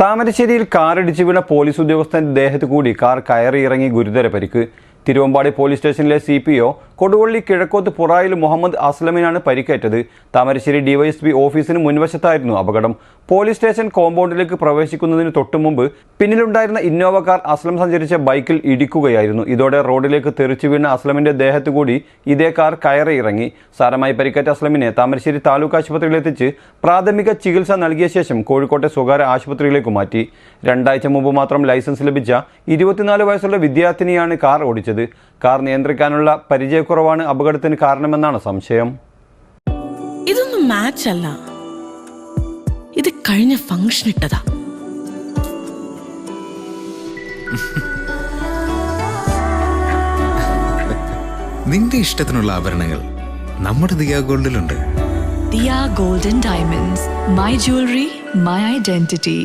താമരശ്ശേരിയിൽ കാറിടിച്ച് വീണ പോലീസ് ഉദ്യോഗസ്ഥന്റെ ദേഹത്ത് കൂടി കാർ കയറി ഇറങ്ങി ഗുരുതര പരിക്ക്. തിരുവമ്പാടി പോലീസ് സ്റ്റേഷനിലെ C P O Koduvally Kizhakkoth Purayil Muhammad അസ്ലമിനാണ് പരിക്കേറ്റത്. താമരശ്ശേരി ഡിവൈഎസ്പി ഓഫീസിന് മുൻവശത്തായിരുന്നു അപകടം. പോലീസ് സ്റ്റേഷൻ കോമ്പൗണ്ടിലേക്ക് പ്രവേശിക്കുന്നതിന് തൊട്ടുമുമ്പ് പിന്നിലുണ്ടായിരുന്ന ഇന്നോവ കാർ അസ്ലം സഞ്ചരിച്ച ബൈക്കിൽ ഇടിക്കുകയായിരുന്നു. ഇതോടെ റോഡിലേക്ക് തെറിച്ചു വീണ അസ്ലമിന്റെ ദേഹത്തു കൂടി ഇതേ കാർ കയറിയിറങ്ങി. സാരമായി പരിക്കേറ്റ അസ്ലമിനെ താമരശ്ശേരി താലൂക്ക് ആശുപത്രിയിൽ എത്തിച്ച് പ്രാഥമിക ചികിത്സ നൽകിയ ശേഷം കോഴിക്കോട്ടെ സ്വകാര്യ ആശുപത്രിയിലേക്ക് മാറ്റി. രണ്ടാഴ്ച മുമ്പ് മാത്രം ലൈസൻസ് ലഭിച്ച ഇരുപത്തിനാല് വയസ്സുള്ള വിദ്യാർത്ഥിനിയാണ് കാർ ഓടിച്ചത്. കാർ നിയന്ത്രിക്കാനുള്ള പരിചയക്കുറവാണ് അപകടത്തിന് കാരണമെന്നാണ് സംശയം? ഇതൊന്നും മാച്ച് അല്ല. ഇത് കഴിഞ്ഞ ഫംഗ്ഷൻ ഇട്ടതാ. നിന്റെ ഇഷ്ടത്തിനുള്ള ആഭരണങ്ങൾ നമ്മുടെ Diya ഗോൾഡിലുണ്ട്. Diya golden diamonds my jewellery my identity.